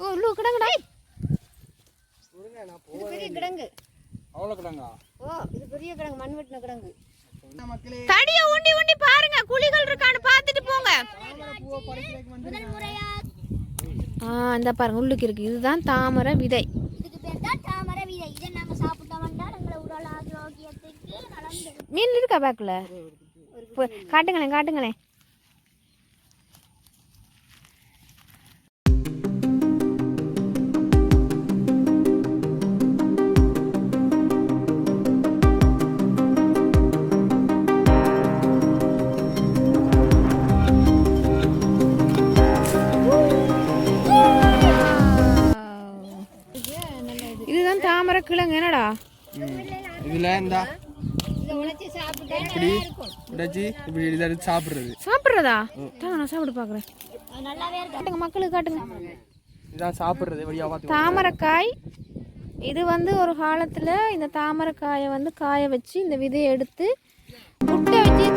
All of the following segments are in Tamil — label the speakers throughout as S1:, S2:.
S1: ஓ உள்ளு கிடங்குடா. இது பெரிய கிடங்கு.
S2: அவ்வளோ கிடங்கா?
S1: ஓ இது பெரிய கிடங்கு மண் வெட்டின கிடங்கு. தடிய ஊண்டி ஊண்டி பாருங்க குழிகள் இருக்கான்னு பார்த்துட்டு போங்க. ஆ இந்த பாருங்க உள்ளுக்கு இருக்கு. இதுதான் தாமரை விதை.
S3: இதுக்கு பேர் தான் தாமரை விதை. இதை நாம சாப்பிட்டோம்னா எங்களை உடல் ஆரோக்கியத்துக்கு நலந்து
S1: மீன் இருக்கா பேக்கில்? காட்டுங்களேன் காட்டுங்களேன். கிழங்கு என்னடா?
S4: இதுல இந்த. இப்படி உடைச்சி இப்படி இதை எடுத்து சாப்பிடுறது?
S1: சாப்பிட்றதா தாங்க நான் சாப்பிட்டு பார்க்குறேன் காட்டுங்க மக்களுக்கு காட்டுங்க.
S4: இதான் சாப்பிடுறது வழியா பார்த்து
S1: தாமரைக்காய் இது வந்து ஒரு காலத்தில் இந்த தாமரைக்காயை வந்து காய வச்சு இந்த விதையை எடுத்து முட்டை வச்சு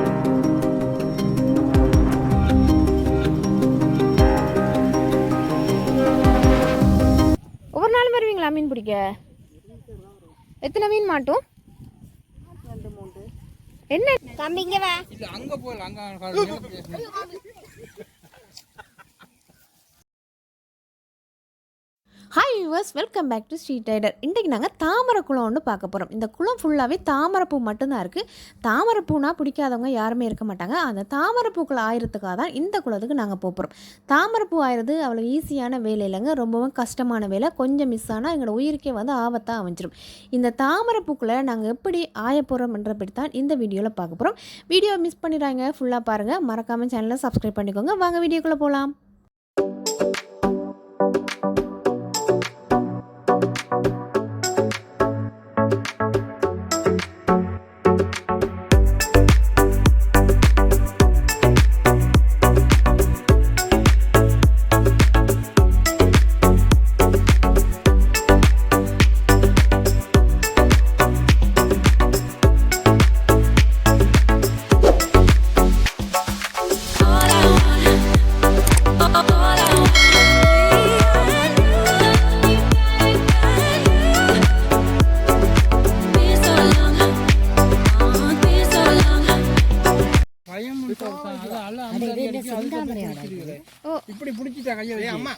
S1: ஒவ்வொரு நாளும் வருவீங்களா மீன் பிடிக்க? எத்தனை மீன் மாட்டும் என்ன
S3: தம்பிங்க வா
S2: இல்ல அங்க போயில அங்க
S1: hi yours welcome back to street rider இன்றைக்கு நாங்கள் தாமரை குளம் ஒன்று பார்க்க போகிறோம் இந்த குளம் ஃபுல்லாகவே தாமரைப்பூ மட்டும்தான் இருக்குது தாமரைப்பூனா பிடிக்காதவங்க யாருமே இருக்க மாட்டாங்க. அந்த தாமரைப்பூக்கள் ஆயிரத்துக்காக தான் இந்த குளத்துக்கு நாங்கள் போகிறோம் தாமரைப்பூ ஆயிரது அவ்வளோ ஈஸியான வேலை இல்லைங்க. ரொம்பவும் கஷ்டமான வேலை. கொஞ்சம் மிஸ் ஆனால் எங்களோட உயிருக்கே வந்து ஆபத்தாக அமைஞ்சிடும் இந்த தாமரைப்பூக்களை நாங்கள் எப்படி ஆய போகிறோம்ன்றபடி தான் இந்த வீடியோவில் பார்க்க போகிறோம் வீடியோ மிஸ் பண்ணிடுறாங்க ஃபுல்லாக பாருங்கள் மறக்காமல் சேனலை சப்ஸ்கிரைப் பண்ணிக்கோங்க. வாங்க வீடியோக்குள்ளே போகலாம்
S2: கையை அம்மா.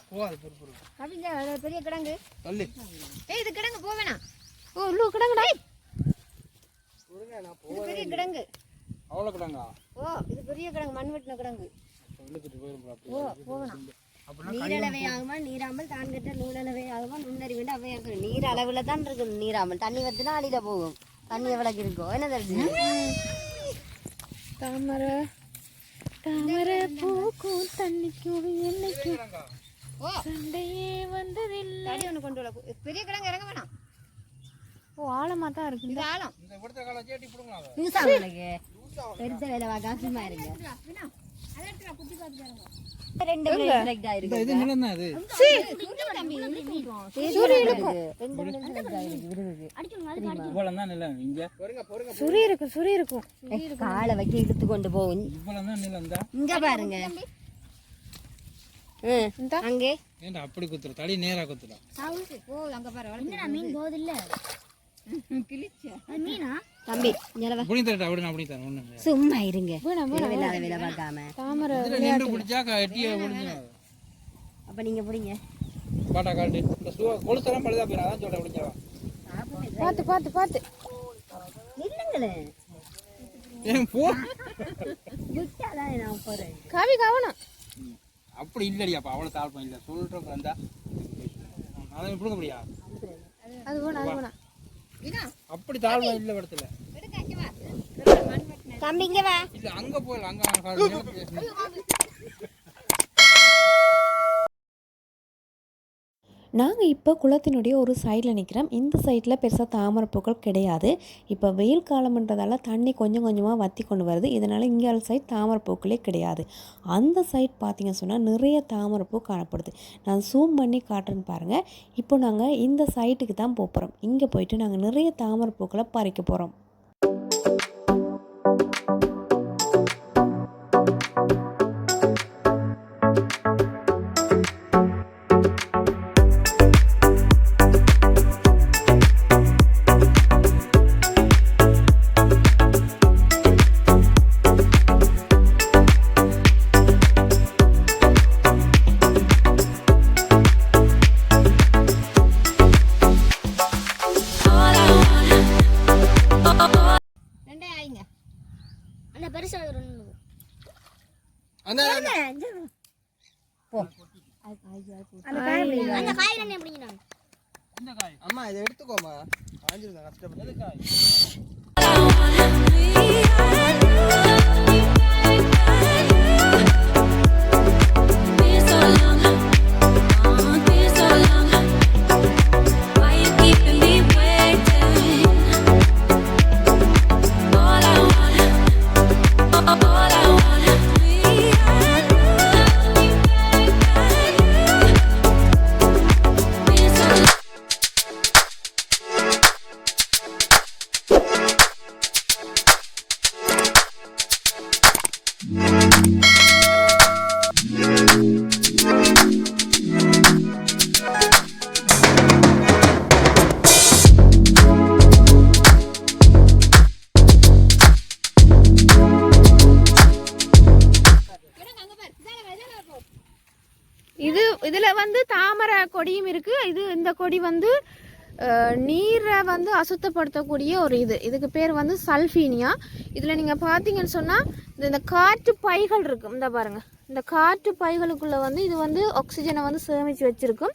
S1: பெரிய கிடங்கு.
S2: தள்ளு.
S1: ஏய் இது கிடங்கு போ வேணாம். ஓ உள்ளு
S4: நான்
S1: இது பெரிய கிடங்கு.
S2: அவ்வளோ கிடங்கா?
S1: ஓ இது பெரிய கிடங்கு மண் வெட்டின கிடங்கு.
S2: இழுத்துட்டு போயிரும்
S1: ஓ போகணும்
S3: நீரளவை ஆகுமா நீராமல் தான் கட்ட நூலளவை ஆகுமா நுண்ணறிவு அவையா இருக்கு நீர் அளவுல தான் இருக்கு நீராமல் தண்ணி வத்துனா அடியில போகும். தண்ணி எவ்வளவு இருக்கும் என்ன தெரிஞ்சு
S1: தாமரை. தாமரை பூக்கும் தண்ணிக்கும் என்னைக்கும் ஓ சண்டையே வந்ததில்லை. ஒன்று கொண்டு வர பெரிய கிடங்கு இறங்க வேணாம். ஓ ஆழமா தான் இருக்கு ஆழம்.
S2: இந்த
S3: உங்களுக்கு பெருத்த வேலை வாக்காசமா இருங்க ரெண்டு select ஆயிருக்கு.
S2: இது நிலம் தான்
S3: இருக்கு. ரெண்டு
S2: தான் நிலம் இங்க.
S3: காலை வைக்க இழுத்து கொண்டு
S2: தான் நிலம் தான்
S3: இங்க பாருங்க. அங்கே.
S2: ஏன்டா அப்படி குத்துற? தடி நேரா குத்துற
S1: ஓ அங்க பாரு
S3: மீன் போகுது இல்ல மீனா? தம்பி இங்க வா.
S2: அப்படி தரட்டா அப்படி நான் அப்படி தரேன் ஒண்ணு.
S3: சும்மா இருங்க.
S1: வேணாம்
S3: தேவையில்லாத வேலை பார்க்காம.
S1: தாமரை
S2: நின்று பிடிச்சா கட்டியை பிடிச்சி
S3: அப்ப நீங்க பிடிங்க.
S2: பாட்டா காட்டு. இந்த சுவ கொளுத்தெல்லாம் பழுதா போயிடும் அதான் சொல்றேன் பிடிச்சவா
S1: பார்த்து பார்த்து பார்த்து
S3: நில்லுங்களேன்
S2: ஏன் போ?
S3: விட்டாதான் நான் போறேன்
S1: கவி கவனம்.
S2: அப்படி இல்லடியாப்பா அவ்வளோ தாழ்ப்பம் இல்லை. சொல்ற வந்தா அதான் பிடுங்க முடியா
S1: அது வேணாம் அது வேணாம்
S2: அப்படி தாழ்வம் இல்லை இடத்துல
S3: தம்பி இங்க வா.
S2: இல்ல அங்க போயிடலாம் அங்க.
S5: நாங்கள் இப்போ குளத்தினுடைய ஒரு சைடில் நிற்கிறோம் இந்த சைடில் பெருசாக தாமரைப்பூக்கள் கிடையாது. இப்போ வெயில் காலம்ன்றதால தண்ணி கொஞ்சம் கொஞ்சமாக வற்றி கொண்டு வருது. இதனால் இங்கே சைட் தாமரைப்பூக்களே கிடையாது. அந்த சைட் பார்த்தீங்க சொன்னால் நிறைய தாமரைப்பூ காணப்படுது. நான் ஜூம் பண்ணி காட்டுறேன்னு பாருங்கள் இப்போ நாங்கள் இந்த சைட்டுக்கு தான் போகிறோம் இங்கே போயிட்டு நாங்கள் நிறைய தாமரைப்பூக்களை பறிக்க போகிறோம்
S1: ಅಂಜಿಲ್ಲ ಅಷ್ಟೇ கொடியும் இருக்குது இது இந்த கொடி வந்து நீரை வந்து அசுத்தப்படுத்தக்கூடிய ஒரு இது. இதுக்கு பேர் வந்து சல்ஃபீனியா. இதில் நீங்கள் பார்த்தீங்கன்னு சொன்னால் இந்த இந்த காற்று பைகள் இருக்கும். இந்த பாருங்கள் இந்த காற்று பைகளுக்குள்ளே வந்து இது வந்து ஆக்சிஜனை வந்து சேமித்து வச்சுருக்கும்.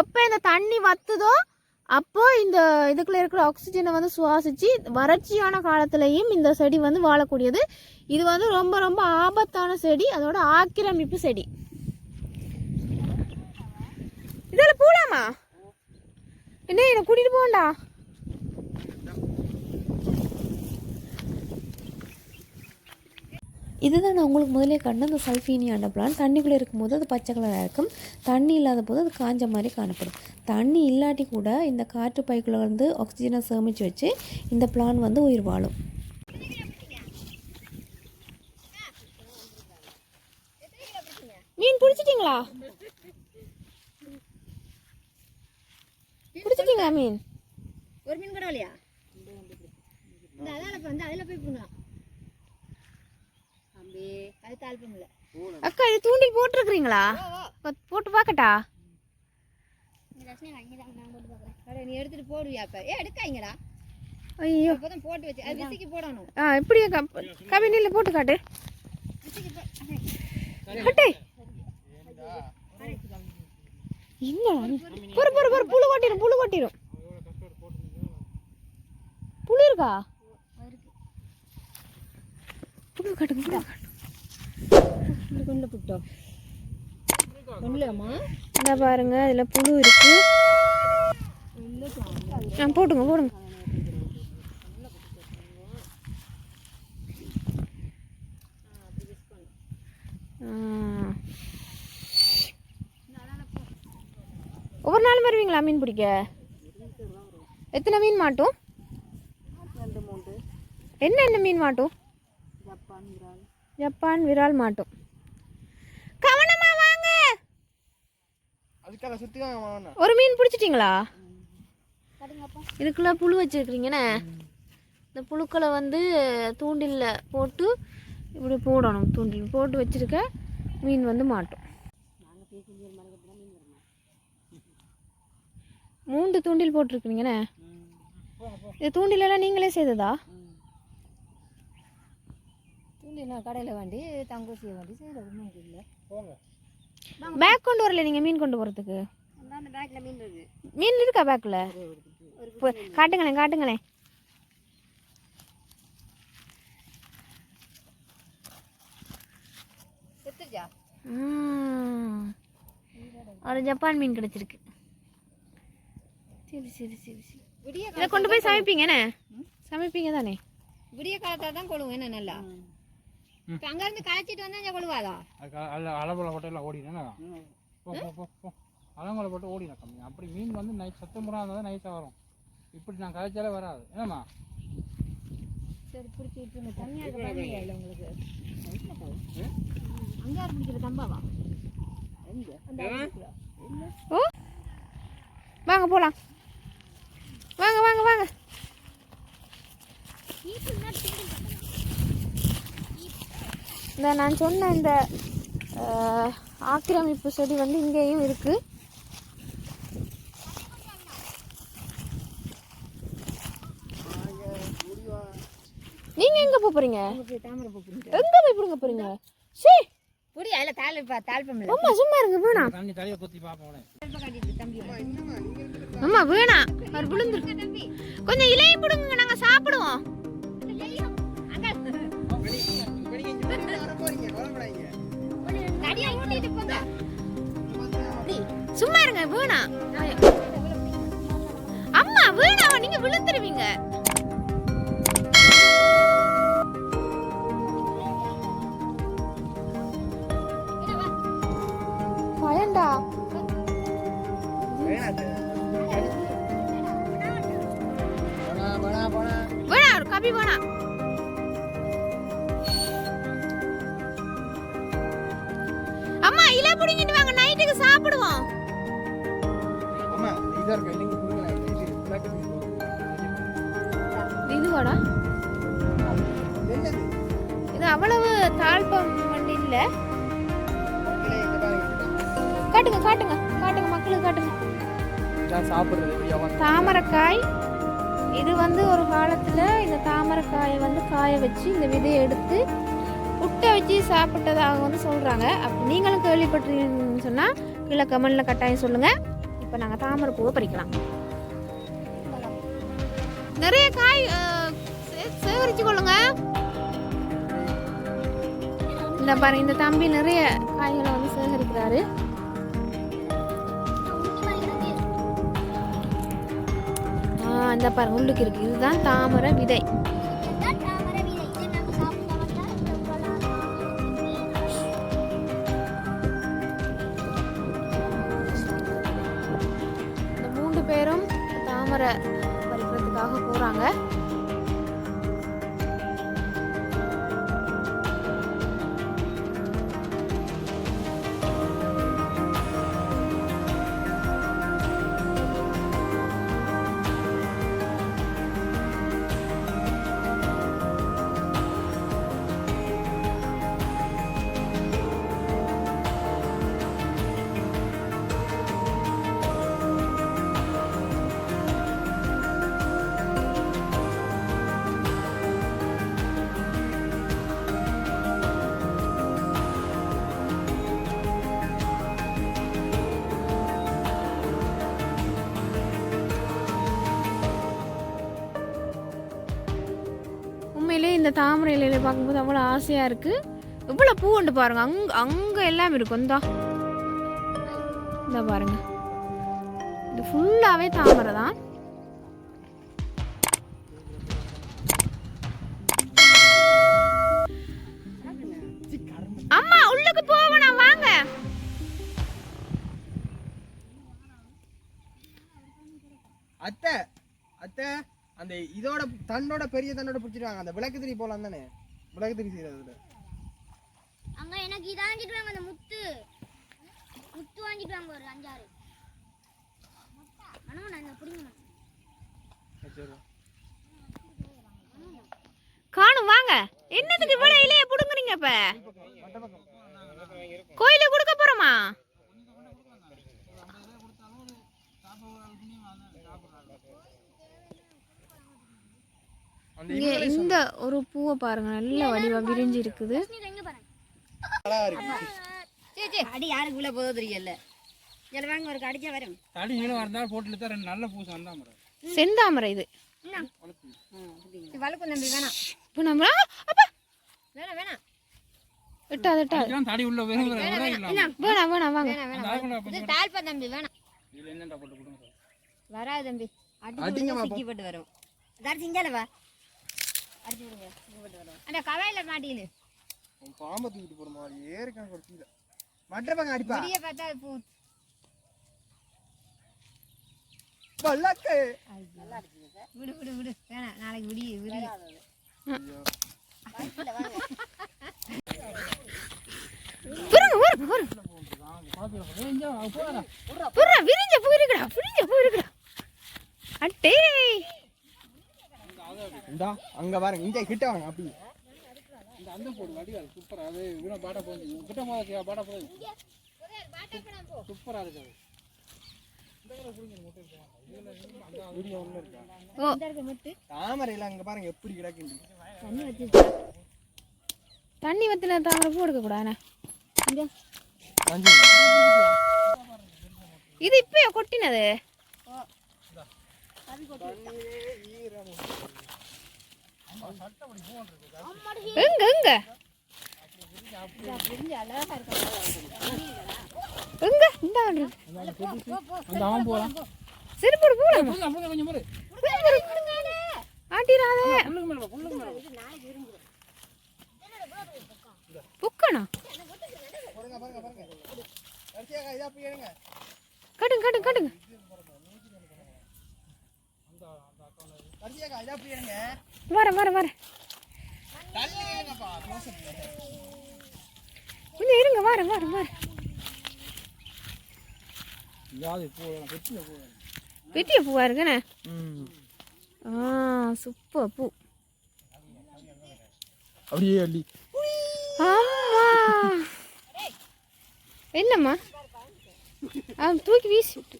S1: எப்போ இந்த தண்ணி வத்துதோ அப்போது இந்த இதுக்குள்ளே இருக்கிற ஆக்சிஜனை வந்து சுவாசித்து வறட்சியான காலத்துலேயும் இந்த செடி வந்து வாழக்கூடியது. இது வந்து ரொம்ப ரொம்ப ஆபத்தான செடி. அதோட ஆக்கிரமிப்பு செடி. இதில் போலாமா என்ன என்னை கூட்டிட்டு போகண்டா
S5: இதுதான் நான் உங்களுக்கு முதலே கண்ட அந்த சல்ஃபீனியாண்ட பிளான் தண்ணிக்குள்ளே இருக்கும்போது அது பச்சை கலராக இருக்கும் தண்ணி இல்லாத போது அது காஞ்ச மாதிரி காணப்படும் தண்ணி இல்லாட்டி கூட இந்த காற்று பைக்குள்ள வந்து ஆக்சிஜனை சேமித்து வச்சு இந்த பிளான் வந்து உயிர் வாழும்
S1: மீன் பிடிச்சிட்டிங்களா பிடிச்சிட்டிங்களா மீன்
S3: ஒரு மீன் கூட இல்லையா இந்த அதால இப்ப வந்து அதுல போய் போடலாம் தம்பி. அது தாழ்ப்பம் இல்ல
S1: அக்கா இது தூண்டில் போட்டிருக்கிறீங்களா? போட்டு பார்க்கட்டா?
S3: நீ எடுத்துட்டு போடுவியா இப்ப ஏ எடுக்காங்கடா
S1: ஐயோ.
S3: இப்பதான் போட்டு வச்சு அது விசிக்கு போடணும்.
S1: ஆ இப்படியே கபினியில் போட்டு காட்டு. கட்டு. என்ன பொறு பொறு பொறு புழு கொட்டிடும் புழு கொட்டிடும் புழு இருக்கா? புழு காட்டுங்க புழு காட்டுங்க இந்த பாருங்க இதுல புழு இருக்கு. ஆ போட்டுங்க போடுங்க. ஆ. ஒவ்வொரு நாளும் வருவீங்களா மீன் பிடிக்க? எத்தனை மீன் மாட்டும்? என்ன என்ன மீன் மாட்டும்? ஜப்பான் விரால். மாட்டும். கவனமா வாங்க! ஒரு மீன் பிடிச்சிட்டிங்களா? இதுக்குள்ள புழு வச்சிருக்கிறீங்கண்ணே இந்த புழுக்களை வந்து தூண்டில்ல போட்டு இப்படி போடணும். தூண்டில் போட்டு வச்சிருக்க மீன் வந்து மாட்டும். மூன்று தூண்டில் போட்டிருக்கிறீங்கண்ணே. இது தூண்டில் எல்லாம் நீங்களே செய்ததா?
S3: தூண்டிலாம் கடையில் வேண்டி தங்கூசியை வேண்டி செய்யறது மூணு இல்லை.
S1: பேக் கொண்டு வரல நீங்கள் மீன் கொண்டு போகிறதுக்கு
S3: மீன் இருக்கு.
S1: மீன் இருக்கா பேக்கில் காட்டுங்களேன் காட்டுங்களேன். ஒரு ஜப்பான் மீன் கிடைச்சிருக்கு. சரி சரி சரி சரி.
S3: விடிய
S1: இதை கொண்டு போய் சமைப்பீங்கண்ணே சமைப்பீங்க தானே?
S3: விடிய காலத்தா தான் கொழுவும் என்ன நல்லா? இப்போ அங்கேருந்து களைச்சிட்டு வந்தா இங்கே கொழுவாதா?
S2: அளவில் போட்டு எல்லாம் ஓடினா போ போ போ அளவுங்களை போட்டு ஓடினா கம்மி அப்படி மீன் வந்து நைட் சத்தம் முறை இருந்தால் தான் நைட்டாக வரும். இப்படி நான் கதைச்சாலே வராது. என்னம்மா?
S3: சரி பிடிச்சி விட்டுருங்க தனியாக இருக்க. இல்லை உங்களுக்கு. அங்கே பிடிக்கிற தம்பாவா?
S1: ஓ! வாங்க போகலாம் வாங்க வாங்க. இந்த நான் சொன்ன இந்த ஆக்கிரமிப்பு செடி வந்து இங்கேயும் இருக்கு. நீங்க எங்க போறீங்க? எங்க போய் பிடுங்க போறீங்க? சீ
S3: புடி அதில் தாழ்ப்பா தாழ்ப்பம்
S1: சும்மா இருங்க வேணா.
S2: தண்ணி தலையை குத்தி பார்ப்போம்
S3: தம்பி
S1: அம்மா வேணா. அவர் விழுந்துரு கொஞ்சம் இலையும் பிடுங்க நாங்க சாப்பிடுவோம்.
S3: போங்க
S1: சும்மா இருங்க வீணா. அம்மா வீணாவா நீங்க விழுந்துருவீங்க. இலை பிடிங்கிட்டு வாங்க நைட்டுக்கு சாப்பிடுவோம்.
S4: அம்மா இதா இருக்கு? இல்லைங்க கொடுங்க இது பிளாக்கெட்
S1: இதுவாடா இது அவ்வளவு தாழ்பம் வண்டி இல்ல. காட்டுங்க காட்டுங்க காட்டுங்க மக்களுக்கு காட்டுங்க.
S4: நான் சாப்பிடுறது எப்படியா
S1: தாமரைக்காய். இது வந்து ஒரு காலத்தில் இந்த தாமரைக்காயை வந்து காய வச்சு இந்த விதையை எடுத்து முட்டை வச்சு சாப்பிட்டதாக வந்து சொல்கிறாங்க அப்போ நீங்களும் கேள்விப்பட்டிருக்கீங்கன்னு சொன்னால் கீழே கமெண்டில் கட்டாயம் சொல்லுங்கள் இப்போ நாங்கள் தாமரை பூவை பறிக்கலாம். நிறைய காய் சேகரித்து கொள்ளுங்க. இந்த பாருங்க இந்த தம்பி நிறைய காய்களை வந்து சேகரிக்கிறாரு. ஆ இந்த பாருங்க உள்ளுக்கு இருக்கு. இதுதான் தாமரை விதை. உண்மையிலே இந்த தாமரை இலையில பார்க்கும்போது அவ்வளோ ஆசையாக இருக்குது இவ்வளோ பூ உண்டு பாருங்க. அங்கே அங்கே எல்லாம் இருக்கும் இந்தா. இந்த பாருங்க. இது ஃபுல்லாகவே தாமரை தான்.
S4: அந்த இதோட தண்டோட பெரிய தண்டோட பிடிச்சிருவாங்க அந்த விளக்கு திரி போலாம் தானே? விளக்கு திரி செய்யறது
S6: அங்க எனக்கு இதை வாங்கிட்டு வாங்க அந்த முத்து. முத்து வாங்கிட்டு வாங்க ஒரு அஞ்சாறு. அண்ணா நான்
S1: காணும் வாங்க. என்னதுக்கு இவ்வளோ இலைய பிடுங்குறீங்க இப்ப? கோயிலுக்கு கொடுக்க போறோமா? இங்க இந்த ஒரு பூவை பாருங்க நல்ல வடிவா விரிஞ்சு இருக்குது
S3: அடி யாருக்கு உள்ள போதோ தெரியல வாங்க ஒரு கடிச்சா வரும்.
S2: தடி நீளம் இருந்தால் போட்டு இழுத்தா ரெண்டு நல்ல பூசம் வந்தா முறை
S1: செந்தாமரை இது.
S3: வழுக்கும் தம்பி வேணாம்.
S1: இப்போ நம்ம அப்பா!
S3: வேணாம் வேணாம்.
S1: விட்டாது
S2: இதெல்லாம் தடி உள்ள
S1: வேணாம் வேணாம் வாங்க.
S3: வேணாம்
S2: ஆளுக்குள்ள
S3: இது தாழ்ப்பா தம்பி வேணாம்.
S2: இதுல என்னடா போட்டு கொடுங்க
S3: வராது தம்பி.
S4: அடிங்க
S3: அடிச்சு
S4: பாப்போம்.
S3: சிக்கி போட்டு வரும். இஞ்சால வா. அடிச்சு விடுங்க அந்த கவாயில மாட்டியில
S4: உன் பாம்பை தூக்கிட்டு போற மாதிரி ஒரு மற்ற பக்கம் அடிப்பா.
S3: பார்த்தா விடு விடு விடு. வேணாம் நாளைக்கு விடிய விடிய
S1: புருங்க புருங்க புருங்க புர்றா விரிஞ்ச பூ இருக்குடா விரிஞ்ச பூ இருக்குடா அட்டே
S4: இந்தா அங்க பாருங்க இங்க கிட்ட வாங்க அப்படி.
S2: இந்த அந்த போடு வடிகால் சூப்பரா அது இவ்வளோ பாட்டா போகுது கிட்ட போதா பாட்டா போகுது சூப்பரா இருக்குது
S4: தாமரையில அங்க பாருங்க எப்படி கிடக்குது
S1: தண்ணி வத்தின தாமரை பூ எடுக்க கூடாது இது இப்பயா கொட்டினது. எங்க எங்க? எங்க? இந்த ஆண்டு
S2: அந்த அவன் போகலாம்
S1: சிறுபுடு போல
S2: புள்ளுங்க கொஞ்சம் போடு
S1: ஆட்டிராத புக்கணும்
S4: இதா போய்
S1: கட்டுங்க கட்டுங்க கட்டுங்க. வரேன் வரேன் வரேன். கொஞ்சம் இருங்க வரேன் வரேன் வரேன். வெட்டிய பூவா இருக்குண்ணே ஆ சூப்பர் பூ.
S4: அப்படியே அள்ளி.
S1: என்னம்மா? அவன் தூக்கி வீசி விட்டு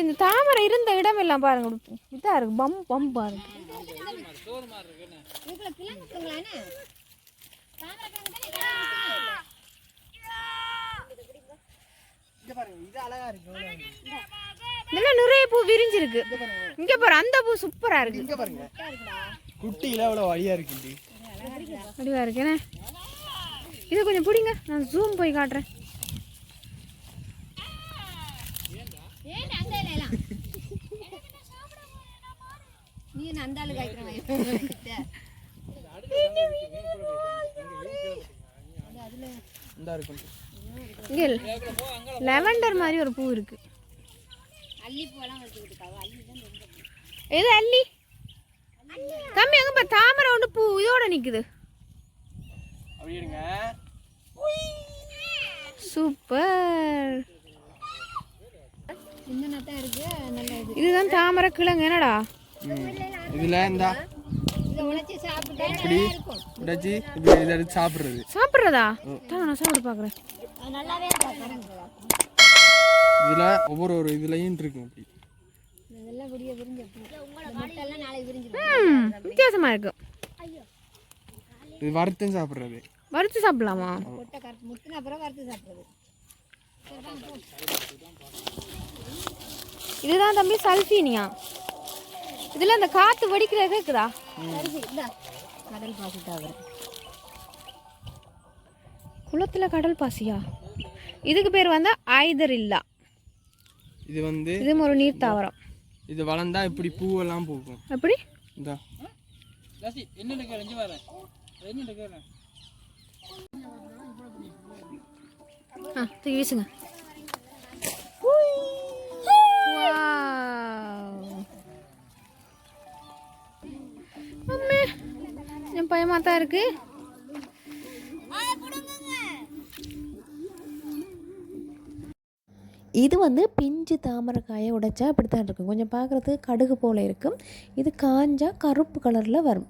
S1: இந்த தாமரை இருந்த இடம் எல்லாம் பாருங்க. இப்படி இதா இருக்கு பம் பம் பாருங்க
S4: இங்க பாருங்க இது அழகா இருக்கு எவ்வளவு அழகு.
S1: இதெல்லாம் நிறைய பூ விரிஞ்சிருக்கு. இங்க பாரு அந்த பூ சூப்பரா இருக்கு.
S4: இங்க பாருங்க. குட்டியில எவ்வளவு வழியா இருக்கு.
S1: அப்படிவா இருக்கேனே இதை கொஞ்சம் பிடிங்க நான் ஜூம் போய் காட்டுறேன்.
S3: அந்த ஆளு
S1: இங்க லெவண்டர் மாதிரி ஒரு பூ இருக்கு.
S3: அள்ளி பூவெல்லாம் அள்ளி
S1: எது அல்லி? தம்பி அங்க பாரு தாமரை ஒன்று பூ இதோட நிக்குது. சூப்பர் இதுதான் தாமரை கிழங்கு. என்னடா?
S4: இதுல இந்த.
S3: இதை உழைச்சி சாப்பிட்டா
S4: இப்படி உடைச்சி இப்படி இதை எடுத்து சாப்பிடுறது?
S1: சாப்பிட்றதா தான் நான் சாப்பிட்டு பார்க்குறேன்.
S3: அது நல்லாவே இருக்கும்
S4: இதுல ஒவ்வொரு ஒரு இதுலயும் இருக்கும் அப்படி.
S1: வித்தியாசமா இருக்கு.
S4: இது வறுத்தும் சாப்பிடுறது.
S1: வறுத்து சாப்பிடலாமா?
S3: கொட்டை கருத்து முத்தின அப்புறம் வறுத்து சாப்பிட்றது.
S1: இதுதான் தம்பி சல்ஃபீனியா இதுல அந்த காத்து வெடிக்கிறது கேக்குதா
S3: அரிசி இந்தா கடல் பாசி தவிர
S1: குளத்துல கடல் பாசியா? இதுக்கு பேர் வந்து ஐதர் இல்லா
S4: இது வந்து
S1: இதுவும் ஒரு நீர் தாவரம்.
S4: இது வளர்ந்தா இப்படி பூவெல்லாம் பூக்கும்.
S1: எப்படி
S4: இந்த.
S2: ஜாஸ்தி
S1: என் பயமா தான் இருக்கு.
S5: இது வந்து பிஞ்சு தாமரைக்காயை உடைச்சா இப்படி தான் இருக்கும். கொஞ்சம் பார்க்குறதுக்கு கடுகு போல் இருக்கும் இது காஞ்சால் கருப்பு கலரில் வரும்.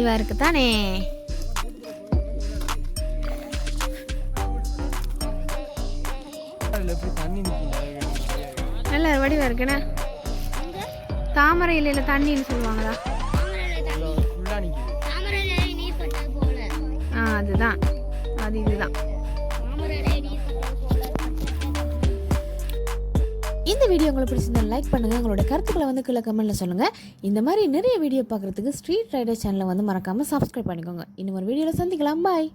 S1: வடிவா இருக்கு தானே நல்ல வடிவா இருக்குண்ணே. தாமரை இலையில தண்ணின்னு சொல்லுவாங்களா? ஆ அதுதான். அது இதுதான்.
S5: வீடியோ உங்களுக்கு பிடிச்சிருந்தா லைக் பண்ணுங்கள் உங்களோட கருத்துக்களை வந்து கீழே கமெண்ட்டில் சொல்லுங்கள் இந்த மாதிரி நிறைய வீடியோ பார்க்குறதுக்கு ஸ்ட்ரீட் ரைடர் சேனலை வந்து மறக்காமல் சப்ஸ்கிரைப் பண்ணிக்கோங்க. இன்னும் ஒரு வீடியோவில் சந்திக்கலாம். பாய்